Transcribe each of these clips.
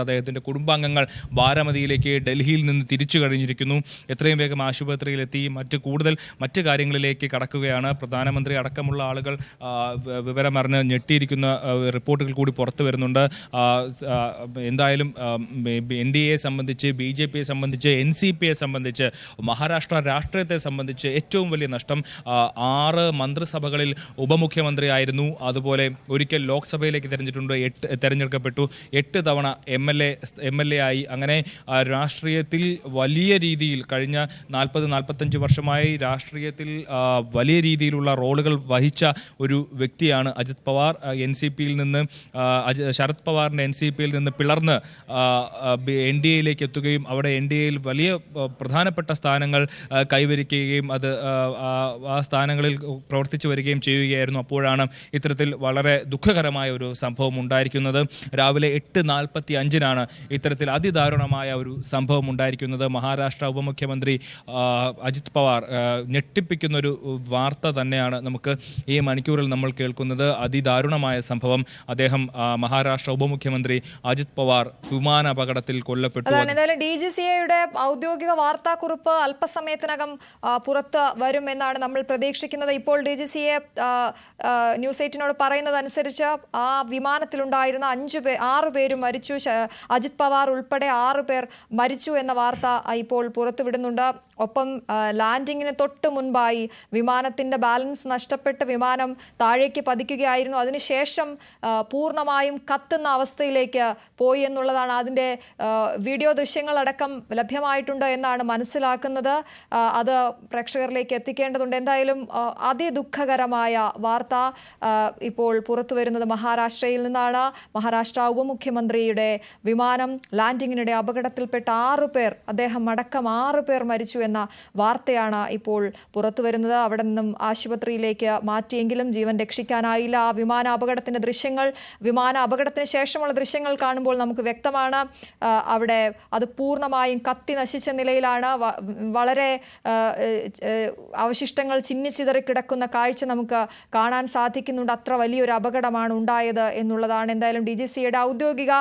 അദ്ദേഹത്തിന്റെ കുടുംബാംഗങ്ങൾ ബാരാമതിയിലേക്ക് ഡൽഹിയിൽ നിന്ന് തിരിച്ചു കഴിഞ്ഞിരിക്കുന്നു. എത്രയും വേഗം ആശുപത്രിയിലെത്തി മറ്റ് കൂടുതൽ മറ്റ് കാര്യങ്ങളിലേക്ക് കടക്കുകയാണ്. പ്രധാനമന്ത്രി അടക്കമുള്ള ആളുകൾ വിവരമറിഞ്ഞ് ഞെട്ടിയിരിക്കുന്ന റിപ്പോർട്ടുകൾ കൂടി പുറത്തു വരുന്നുണ്ട്. എന്തായാലും എൻ ഡി എയെ സംബന്ധിച്ച് ബി ജെ പിയെ സംബന്ധിച്ച് എൻ സി പിയെ സംബന്ധിച്ച് മഹാരാഷ്ട്ര രാഷ്ട്രീയത്തെ സംബന്ധിച്ച് ഏറ്റവും വലിയ നഷ്ടം ആറ് മന്ത്രിസഭകളിൽ ഉപമുഖ്യമന്ത്രിയായിരുന്നു. അതുപോലെ ഒരിക്കൽ ലോക്സഭയിലേക്ക് തെരഞ്ഞിട്ടുണ്ട് എട്ട് തെരഞ്ഞെടുക്കപ്പെട്ടു. എട്ട് തവണ M. L A M L A ആയി. അങ്ങനെ രാഷ്ട്രീയത്തിൽ വലിയ രീതിയിൽ കഴിഞ്ഞ നാൽപ്പത് നാൽപ്പത്തഞ്ച് വർഷമായി രാഷ്ട്രീയത്തിൽ വലിയ രീതിയിലുള്ള റോളുകൾ വഹിച്ച ഒരു വ്യക്തിയാണ് അജിത് പവാർ. എൻ സി പിയിൽ നിന്ന് ശരത് പവാറിന്റെ എൻ സി പിയിൽ നിന്ന് പിളർന്ന് എൻ ഡി എയിലേക്ക് എത്തുകയും അവിടെ എൻ ഡി എയിൽ വലിയ പ്രധാനപ്പെട്ട സ്ഥാനങ്ങൾ കൈവരിക്കുകയും അത് ആ, സ്ഥാനങ്ങളിൽ പ്രവർത്തിച്ചു വരികയും ചെയ്യുകയായിരുന്നു. അപ്പോഴാണ് ഇത്തരത്തിൽ വളരെ ദുഃഖകരമായ ഒരു സംഭവം ഉണ്ടായിരിക്കുന്നത്. രാവിലെ എട്ട് നാൽപ്പത്തി അഞ്ചിനാണ് ഇത്തരത്തിൽ അതിദാരുണമായ ഒരു സംഭവം ഉണ്ടായിരിക്കുന്നത്. മഹാരാഷ്ട്ര ഉപമുഖ്യമന്ത്രി അജിത് പവാർ ഞെട്ടിപ്പിക്കുന്ന ഒരു വാർത്ത തന്നെയാണ് നമുക്ക് ഈ മണിക്കൂറിൽ നമ്മൾ കേൾക്കുന്നത്. അതിദാരുണമായ സംഭവം. അദ്ദേഹം മഹാരാഷ്ട്ര ഉപമുഖ്യമന്ത്രി അജിത് പവാർ വിമാന അപകടത്തിൽ കൊല്ലപ്പെട്ടു. എന്തായാലും ഡി ജി സി എയുടെ ഔദ്യോഗിക വാർത്താക്കുറിപ്പ് അല്പസമയത്തിനകം പുറത്ത് വരും എന്നാണ് നമ്മൾ പ്രതീക്ഷിക്കുന്നത്. ഇപ്പോൾ D G C A news എയ്റ്റിനോട് പറയുന്നത് അനുസരിച്ച് ആ വിമാനത്തിലുണ്ടായിരുന്ന അഞ്ചു പേ ആറു പേരും മരിച്ചു. അജിത് പവാർ ഉൾപ്പെടെ ആറ് പേർ മരിച്ചു എന്ന വാർത്ത ഇപ്പോൾ പുറത്തുവിടുന്നുണ്ട്. ഒപ്പം ലാൻഡിങ്ങിന് തൊട്ട് മുൻപായി വിമാനത്തിന്റെ ബാലൻസ് നഷ്ടപ്പെട്ട് വിമാനം താഴേക്ക് പതിക്കുകയായിരുന്നു. അതിനുശേഷം പൂർണമായും കത്തുന്ന അവസ്ഥയിലേക്ക് പോയി എന്നുള്ളതാണ് അതിന്റെ വീഡിയോ ദൃശ്യങ്ങളടക്കം ലഭ്യമായിട്ടുണ്ട് എന്നാണ് മനസ്സിലാക്കുന്നത്. അത് പ്രേക്ഷകരിലേക്ക് എത്തിക്കേണ്ടതുണ്ട്. എന്തായാലും അതിദുഃഖകരമായ വാർത്ത ഇപ്പോൾ പുറത്തു വരുന്നത് മഹാരാഷ്ട്രയിൽ നിന്നാണ്. മഹാരാഷ്ട്ര ഉപമുഖ്യമന്ത്രിയുടെ വിമാനം ലാൻഡിങ്ങിനിടെ അപകടത്തിൽപ്പെട്ട ആറു പേർ അദ്ദേഹം അടക്കം ആറു പേർ മരിച്ചു എന്ന വാർത്തയാണ് ഇപ്പോൾ പുറത്തു വരുന്നത്. അവിടെ നിന്നും ആശുപത്രിയിലേക്ക് മാറ്റിയെങ്കിലും ജീവൻ രക്ഷിക്കാനായില്ല. ആ വിമാന അപകടത്തിന്റെ ദൃശ്യങ്ങൾ വിമാന അപകടത്തിന് ശേഷമുള്ള ദൃശ്യങ്ങൾ കാണുമ്പോൾ നമുക്ക് വ്യക്തമാണ് അവിടെ അത് പൂർണമായും കത്തി നശിച്ച നിലയിലാണ്. വളരെ അവശിഷ്ടങ്ങൾ ചിന്നിച്ചിതറി കിടക്കുന്ന കാഴ്ച നമുക്ക് കാണാൻ സാധിക്കുന്നുണ്ട്. അത്ര വലിയൊരു അപകടമാണ് ഉണ്ടായത് എന്നുള്ളതാണ് എന്തായാലും ഡി ജി സിയുടെ ഔദ്യോഗിക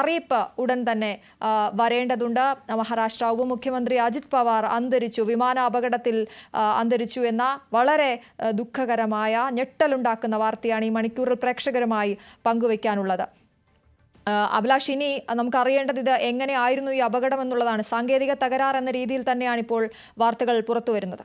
അറിയിപ്പ് ഉടൻ തന്നെ വരേണ്ടതുണ്ട്. മഹാരാഷ്ട്ര ഉപമുഖ്യമന്ത്രി അജിത് പവാർ അന്തരിച്ചു. വിമാന അപകടത്തിൽ അന്തരിച്ചു എന്ന വളരെ ദുഃഖകരമായ ഞെട്ടലുണ്ടാക്കുന്ന വാർത്തയാണ് ഈ മണിക്കൂറിൽ പ്രേക്ഷകരുമായി പങ്കുവയ്ക്കാനുള്ളത് അഭിലാഷ് ഇനി നമുക്കറിയേണ്ടത് ഇത് എങ്ങനെയായിരുന്നു ഈ അപകടം എന്നുള്ളതാണ്. സാങ്കേതിക തകരാർ എന്ന രീതിയിൽ തന്നെയാണ് ഇപ്പോൾ വാർത്തകൾ പുറത്തു വരുന്നത്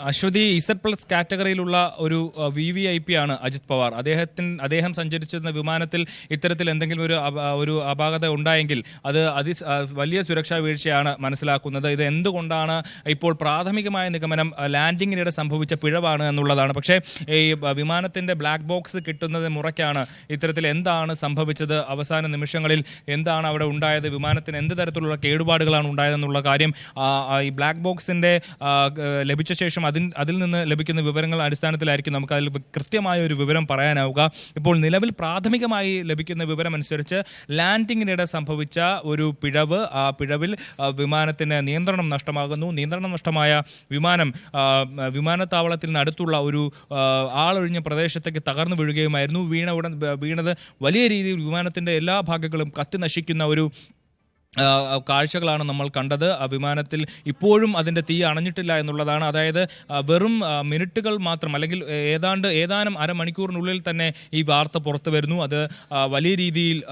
അശ്വതി ഇസഡ് പ്ലസ് കാറ്റഗറിയിലുള്ള ഒരു വി വി ഐ പി ആണ് അജിത് പവാർ. അദ്ദേഹത്തിന് അദ്ദേഹം സഞ്ചരിച്ചിരുന്ന വിമാനത്തിൽ ഇത്തരത്തിൽ എന്തെങ്കിലും ഒരു ഒരു അപാകത ഉണ്ടായെങ്കിൽ അത് അതി വലിയ സുരക്ഷാ വീഴ്ചയാണ് മനസ്സിലാക്കുന്നത്. ഇത് എന്തുകൊണ്ടാണ് ഇപ്പോൾ പ്രാഥമികമായ നിഗമനം ലാൻഡിങ്ങിനിടെ സംഭവിച്ച പിഴവാണ് എന്നുള്ളതാണ്. പക്ഷേ ഈ വിമാനത്തിന്റെ ബ്ലാക്ക് ബോക്സ് കിട്ടുന്നത് മുറയ്ക്കാണ്. ഇത്തരത്തിൽ എന്താണ് സംഭവിച്ചത്? അവസാന നിമിഷങ്ങളിൽ എന്താണ് അവിടെ ഉണ്ടായത്? വിമാനത്തിന് എന്ത് തരത്തിലുള്ള കേടുപാടുകളാണ് ഉണ്ടായതെന്നുള്ള കാര്യം ഈ ബ്ലാക്ക് ബോക്സിന്റെ ലഭിച്ച ശേഷം അതിൽ അതിൽ നിന്ന് ലഭിക്കുന്ന വിവരങ്ങൾ അടിസ്ഥാനത്തിലായിരിക്കും നമുക്ക് അതിൽ കൃത്യമായ ഒരു വിവരം പറയാനാവുക. ഇപ്പോൾ നിലവിൽ പ്രാഥമികമായി ലഭിക്കുന്ന വിവരം അനുസരിച്ച് ലാൻഡിങ്ങിനിടെ സംഭവിച്ച ഒരു പിഴവ് ആ പിഴവിൽ വിമാനത്തിന് നിയന്ത്രണം നഷ്ടമാകുന്നു. നിയന്ത്രണം നഷ്ടമായ വിമാനം വിമാനത്താവളത്തിന് അടുത്തുള്ള ഒരു ആളൊഴിഞ്ഞ പ്രദേശത്തേക്ക് തകർന്നു വീഴുകയുമായിരുന്നു. വീണ ഉടൻ വീണത് വലിയ രീതിയിൽ വിമാനത്തിന്റെ എല്ലാ ഭാഗങ്ങളും കത്തി നശിക്കുന്ന ഒരു കാഴ്ചകളാണ് നമ്മൾ കണ്ടത്. വിമാനത്തിൽ ഇപ്പോഴും അതിന്റെ തീ അണഞ്ഞിട്ടില്ല എന്നുള്ളതാണ്. അതായത് വെറും മിനിറ്റുകൾ മാത്രം അല്ലെങ്കിൽ ഏതാണ്ട് ഏതാനും അരമണിക്കൂറിനുള്ളിൽ തന്നെ ഈ വാർത്ത പുറത്തു വരുന്നു. അത് വലിയ രീതിയിൽ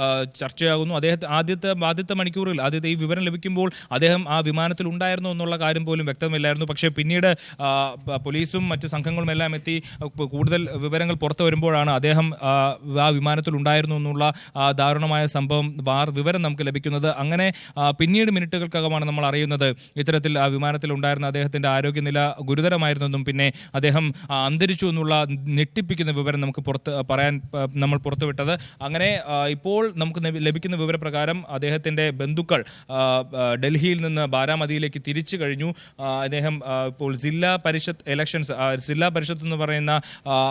ചർച്ചയാകുന്നു. അദ്ദേഹത്തെ ആദ്യത്തെ ആദ്യത്തെ മണിക്കൂറിൽ ആദ്യത്തെ ഈ വിവരം ലഭിക്കുമ്പോൾ അദ്ദേഹം ആ വിമാനത്തിൽ ഉണ്ടായിരുന്നു എന്നുള്ള കാര്യം പോലും വ്യക്തമില്ലായിരുന്നു. പക്ഷേ പിന്നീട് പോലീസും മറ്റ് സംഘങ്ങളും എല്ലാം എത്തി. കൂടുതൽ വിവരങ്ങൾ പുറത്തു വരുമ്പോഴാണ് അദ്ദേഹം ആ, വിമാനത്തിൽ ഉണ്ടായിരുന്നു എന്നുള്ള ദാരുണമായ സംഭവം വാർ വിവരം നമുക്ക് ലഭിക്കുന്നത്. അങ്ങനെ പിന്നീട് മിനിറ്റുകൾക്കകമാണ് നമ്മൾ അറിയുന്നത്. ഇത്തരത്തിൽ ആ വിമാനത്തിൽ ഉണ്ടായിരുന്ന അദ്ദേഹത്തിന്റെ ആരോഗ്യനില ഗുരുതരമായിരുന്നെന്നും പിന്നെ അദ്ദേഹം അന്തരിച്ചു എന്നുള്ള ഞെട്ടിപ്പിക്കുന്ന വിവരം നമുക്ക് പുറത്ത് പറയാൻ നമ്മൾ പുറത്തുവിട്ടത്. അങ്ങനെ ഇപ്പോൾ നമുക്ക് ലഭിക്കുന്ന വിവരപ്രകാരം അദ്ദേഹത്തിന്റെ ബന്ധുക്കൾ ഡൽഹിയിൽ നിന്ന് ബാരാമതിയിലേക്ക് തിരിച്ചു കഴിഞ്ഞു. അദ്ദേഹം ഇപ്പോൾ ജില്ലാ പരിഷത്ത് ഇലക്ഷൻസ് ജില്ലാ പരിഷത്ത് എന്ന് പറയുന്ന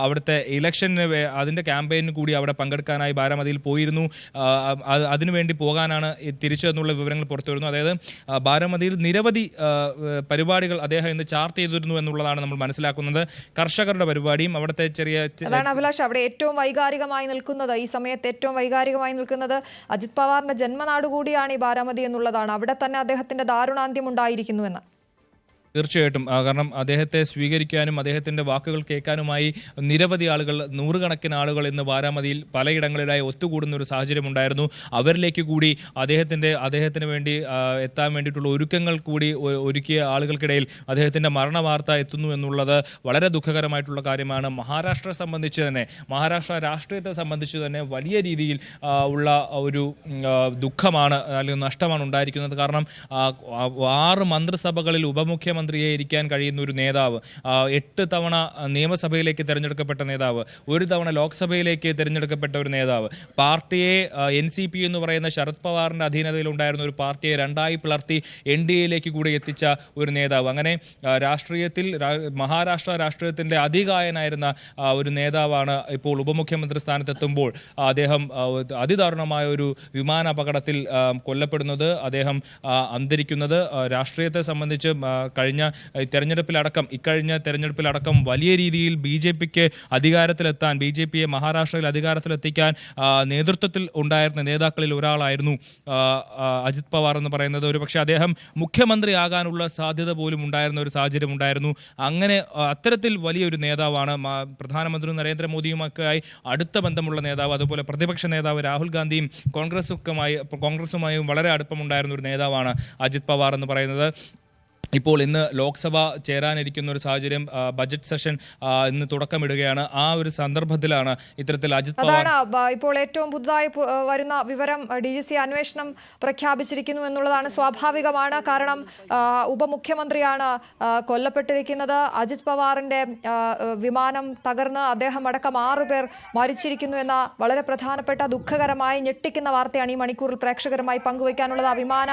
അവിടുത്തെ ഇലക്ഷന് അതിന്റെ ക്യാമ്പയിന് കൂടി അവിടെ പങ്കെടുക്കാനായി ബാരാമതിയിൽ പോയിരുന്നു. അതിനുവേണ്ടി പോകാനാണ് തിരിച്ചു എന്നുള്ള വിവരങ്ങൾ പുറത്തു വരുന്നു. അതായത് ബാരാമതിയിൽ നിരവധി പരിപാടികൾ അദ്ദേഹം ഇന്ന് ചാർട്ട് ചെയ്തിരുന്നു എന്നുള്ളതാണ് നമ്മൾ മനസ്സിലാക്കുന്നത്. കർഷകരുടെ പരിപാടിയും അവിടുത്തെ ചെറിയ അതാണ് അഭിലാഷ് അവിടെ ഏറ്റവും വൈകാരികമായി നിൽക്കുന്നത്. ഈ സമയത്ത് ഏറ്റവും വൈകാരികമായി നിൽക്കുന്നത് അജിത് പവാറിന്റെ ജന്മനാട് കൂടിയാണ് ഈ ബാരാമതി എന്നുള്ളതാണ്. അവിടെ തന്നെ അദ്ദേഹത്തിന്റെ ദാരുണാന്ത്യം ഉണ്ടായിരിക്കുന്നു എന്ന്. തീർച്ചയായിട്ടും. കാരണം അദ്ദേഹത്തെ സ്വീകരിക്കാനും അദ്ദേഹത്തിന്റെ വാക്കുകൾ കേൾക്കാനുമായി നിരവധി ആളുകൾ നൂറുകണക്കിന് ആളുകൾ ഇന്ന് ബാരാമതിയിൽ പലയിടങ്ങളിലായി ഒത്തുകൂടുന്ന ഒരു സാഹചര്യം ഉണ്ടായിരുന്നു അവരിലേക്ക് കൂടി അദ്ദേഹത്തിന്റെ അദ്ദേഹത്തിന് വേണ്ടി എത്താൻ വേണ്ടിയിട്ടുള്ള ഒരുക്കങ്ങൾ കൂടി ഒരുക്കിയ ആളുകൾക്കിടയിൽ അദ്ദേഹത്തിന്റെ മരണ വാർത്ത എത്തുന്നു എന്നുള്ളത് വളരെ ദുഃഖകരമായിട്ടുള്ള കാര്യമാണ്. മഹാരാഷ്ട്രയെ സംബന്ധിച്ച് തന്നെ മഹാരാഷ്ട്ര രാഷ്ട്രീയത്തെ സംബന്ധിച്ച് തന്നെ വലിയ രീതിയിൽ ഉള്ള ഒരു ദുഃഖമാണ് അല്ലെങ്കിൽ നഷ്ടമാണ് ഉണ്ടായിരിക്കുന്നത്. കാരണം ആറ് മന്ത്രിസഭകളിൽ ഉപമുഖ്യമന്ത്രിയെ ഇരിക്കാൻ കഴിയുന്ന ഒരു നേതാവ് എട്ട് തവണ നിയമസഭയിലേക്ക് തിരഞ്ഞെടുക്കപ്പെട്ട നേതാവ് ഒരു തവണ ലോക്സഭയിലേക്ക് തിരഞ്ഞെടുക്കപ്പെട്ട ഒരു നേതാവ് പാർട്ടിയെ എൻ സി പി എന്ന് പറയുന്ന ശരത് പവാറിന്റെ അധീനതയിൽ ഉണ്ടായിരുന്ന ഒരു പാർട്ടിയെ രണ്ടായി പിളർത്തി എൻ ഡി എയിലേക്ക് കൂടി എത്തിച്ച ഒരു നേതാവ്. അങ്ങനെ രാഷ്ട്രീയത്തിൽ മഹാരാഷ്ട്ര രാഷ്ട്രീയത്തിന്റെ അധികായനായിരുന്ന ഒരു നേതാവാണ് ഇപ്പോൾ ഉപമുഖ്യമന്ത്രി സ്ഥാനത്തെത്തുമ്പോൾ അദ്ദേഹം അതിദാരുണമായ ഒരു വിമാന അപകടത്തിൽ കൊല്ലപ്പെടുന്നത് അദ്ദേഹം അന്തരിക്കുന്നത്. രാഷ്ട്രീയത്തെ സംബന്ധിച്ച് ആ, കഴിഞ്ഞ തെരഞ്ഞെടുപ്പിലടക്കം ഇക്കഴിഞ്ഞ തെരഞ്ഞെടുപ്പിലടക്കം വലിയ രീതിയിൽ ബി ജെ പിക്ക് അധികാരത്തിലെത്താൻ ബി ജെ പിയെ മഹാരാഷ്ട്രയിൽ അധികാരത്തിലെത്തിക്കാൻ നേതൃത്വത്തിൽ ഉണ്ടായിരുന്ന നേതാക്കളിൽ ഒരാളായിരുന്നു അജിത് പവാർ എന്ന് പറയുന്നത്. ഒരു പക്ഷേ അദ്ദേഹം മുഖ്യമന്ത്രിയാകാനുള്ള സാധ്യത പോലും ഉണ്ടായിരുന്ന ഒരു സാഹചര്യം ഉണ്ടായിരുന്നു. അങ്ങനെ അത്തരത്തിൽ വലിയൊരു നേതാവാണ് പ്രധാനമന്ത്രി നരേന്ദ്രമോദിയുമൊക്കെയായി അടുത്ത ബന്ധമുള്ള നേതാവ് അതുപോലെ പ്രതിപക്ഷ നേതാവ് രാഹുൽ ഗാന്ധിയും കോൺഗ്രസുമായി കോൺഗ്രസുമായും വളരെ അടുപ്പമുണ്ടായിരുന്ന ഒരു നേതാവാണ് അജിത് പവാർ എന്ന് പറയുന്നത്. ഇപ്പോൾ ഇന്ന് ലോക്സഭ ചേരാനിരിക്കുന്ന ഒരു സാഹചര്യം ബജറ്റ് സെഷൻ ഇന്ന് തുടക്കമിടുകയാണ്. ആ ഒരു സന്ദർഭത്തിലാണ് ഇത്തരത്തിൽ അജിത് അതാണ് ഇപ്പോൾ ഏറ്റവും പുതുതായി വരുന്ന വിവരം ഡി ജി സി അന്വേഷണം പ്രഖ്യാപിച്ചിരിക്കുന്നു എന്നുള്ളതാണ് സ്വാഭാവികമാണ്. കാരണം ഉപമുഖ്യമന്ത്രിയാണ് കൊല്ലപ്പെട്ടിരിക്കുന്നത്. അജിത് പവാറിന്റെ വിമാനം തകർന്ന് അദ്ദേഹം അടക്കം ആറു പേർ മരിച്ചിരിക്കുന്നു എന്ന വളരെ പ്രധാനപ്പെട്ട ദുഃഖകരമായി ഞെട്ടിക്കുന്ന വാർത്തയാണ് ഈ മണിക്കൂറിൽ പ്രേക്ഷകരുമായി പങ്കുവയ്ക്കാനുള്ളത്. ആ വിമാന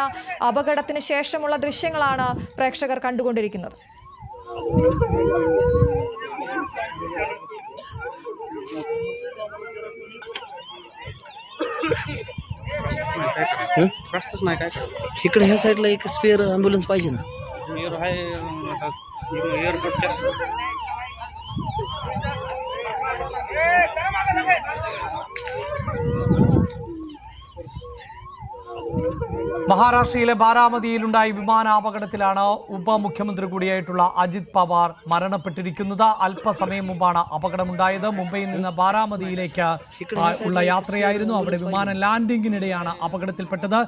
അപകടത്തിന് ശേഷമുള്ള ദൃശ്യങ്ങളാണ് പ്രേക്ഷകർ കണ്ടുകൊണ്ടിരിക്കുന്നത് रस्ताच नाही काय करायचं इकडे ह्या साईडला एक स्पेअर अँब्युलन्स पाहिजे ना एअर आहे अं, आता മഹാരാഷ്ട്രയിലെ ബാരാമതിയിലുണ്ടായ വിമാനാപകടത്തിലാണ് ഉപമുഖ്യമന്ത്രി കൂടിയായിട്ടുള്ള അജിത് പവാർ മരണപ്പെട്ടിരിക്കുന്നത്. അല്പസമയം മുമ്പാണ് അപകടമുണ്ടായത്. മുംബൈയിൽ നിന്ന് ബാരാമതിയിലേക്ക് ഉള്ള യാത്രയായിരുന്നു. അവിടെ വിമാനം ലാൻഡിങ്ങിനിടെയാണ് അപകടത്തിൽപ്പെട്ടത്.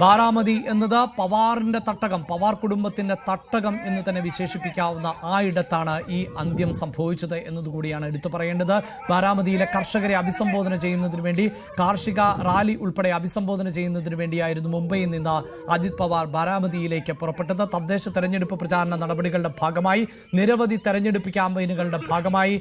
ബാരാമതി എന്നത് പവാറിന്റെ തട്ടകം പവാർ കുടുംബത്തിന്റെ തട്ടകം എന്ന് തന്നെ വിശേഷിപ്പിക്കാവുന്ന ആ ഇടത്താണ് ഈ അന്ത്യം സംഭവിച്ചത് എന്നതുകൂടിയാണ് എടുത്തു പറയേണ്ടത്. ബാരാമതിയിലെ കർഷകരെ അഭിസംബോധന ചെയ്യുന്നതിന് വേണ്ടി കാർഷിക റാലി ഉൾപ്പെടെ അഭിസംബോധന ചെയ്യുന്നതിന് വേണ്ടിയായിരുന്നു മുംബൈയിൽ നിന്ന് അജിത് പവാർ ബാരാമതിയിലേക്ക് പുറപ്പെട്ടത്. തദ്ദേശ തെരഞ്ഞെടുപ്പ് പ്രചാരണ നടപടികളുടെ ഭാഗമായി നിരവധി തെരഞ്ഞെടുപ്പ് ക്യാമ്പയിനുകളുടെ ഭാഗമായി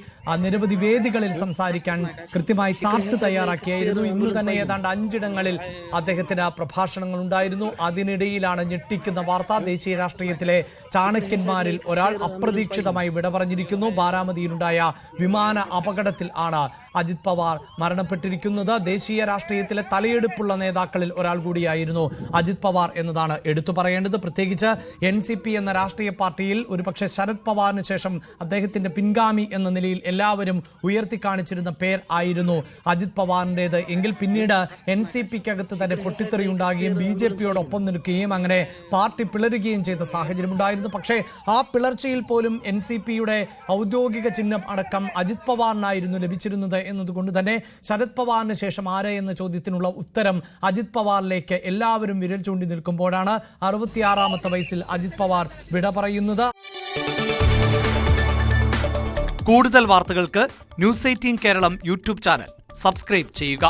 നിരവധി വേദികളിൽ സംസാരിക്കാൻ കൃത്യമായി ചാർട്ട് തയ്യാറാക്കിയായിരുന്നു. ഇന്ന് തന്നെ ഏതാണ്ട് അഞ്ചിടങ്ങളിൽ അദ്ദേഹത്തിന് പ്രഭാഷണങ്ങൾ ഉണ്ടായിരുന്നു. അതിനിടയിലാണ് ഞെട്ടിക്കുന്ന വാർത്ത ദേശീയ രാഷ്ട്രീയത്തിലെ ചാണക്യന്മാരിൽ ഒരാൾ അപ്രതീക്ഷിതമായി വിട പറഞ്ഞിരിക്കുന്നു. ബാരാമതിയിലുണ്ടായ വിമാന അപകടത്തിൽ ആണ് അജിത് പവാർ മരണപ്പെട്ടിരിക്കുന്നത്. ദേശീയ രാഷ്ട്രീയത്തിലെ തലയെടുപ്പുള്ള നേതാക്കളിൽ ഒരാൾ കൂടിയായിരുന്നു അജിത് പവാർ എന്നതാണ് എടുത്തു പറയേണ്ടത്. പ്രത്യേകിച്ച് എൻ എന്ന രാഷ്ട്രീയ പാർട്ടിയിൽ ഒരുപക്ഷെ ശരത് പവാറിന് ശേഷം അദ്ദേഹത്തിന്റെ പിൻഗാമി എന്ന നിലയിൽ എല്ലാവരും ഉയർത്തി കാണിച്ചിരുന്ന പേർ ആയിരുന്നു അജിത് പവാറിന്റെത് എങ്കിൽ പിന്നീട് എൻ സി പിക്കകത്ത് തന്നെ പൊട്ടിത്തെറിയുണ്ടാകുകയും ബി ജെ പിയോടൊപ്പം നിൽക്കുകയും അങ്ങനെ പാർട്ടി പിളരുകയും ചെയ്ത സാഹചര്യമുണ്ടായിരുന്നു. പക്ഷേ ആ പിളർച്ചയിൽ പോലും എൻ സി പിയുടെ ഔദ്യോഗിക ചിഹ്നം അടക്കം അജിത് പവാറിനായിരുന്നു ലഭിച്ചിരുന്നത് എന്നതുകൊണ്ട് തന്നെ ശരത് പവാറിന് ശേഷം ആരെ എന്ന ചോദ്യത്തിനുള്ള ഉത്തരം അജിത് പവാറിലേക്ക് എല്ലാവരും വിരൽ ചൂണ്ടി നിൽക്കുമ്പോഴാണ് അറുപത്തിയാറാമത്തെ വയസ്സിൽ അജിത് പവാർ വിട പറയുന്നത്. കൂടുതൽ വാർത്തകൾക്ക് news eighteen Keralam YouTube channel. Subscribe ചെയ്യുക.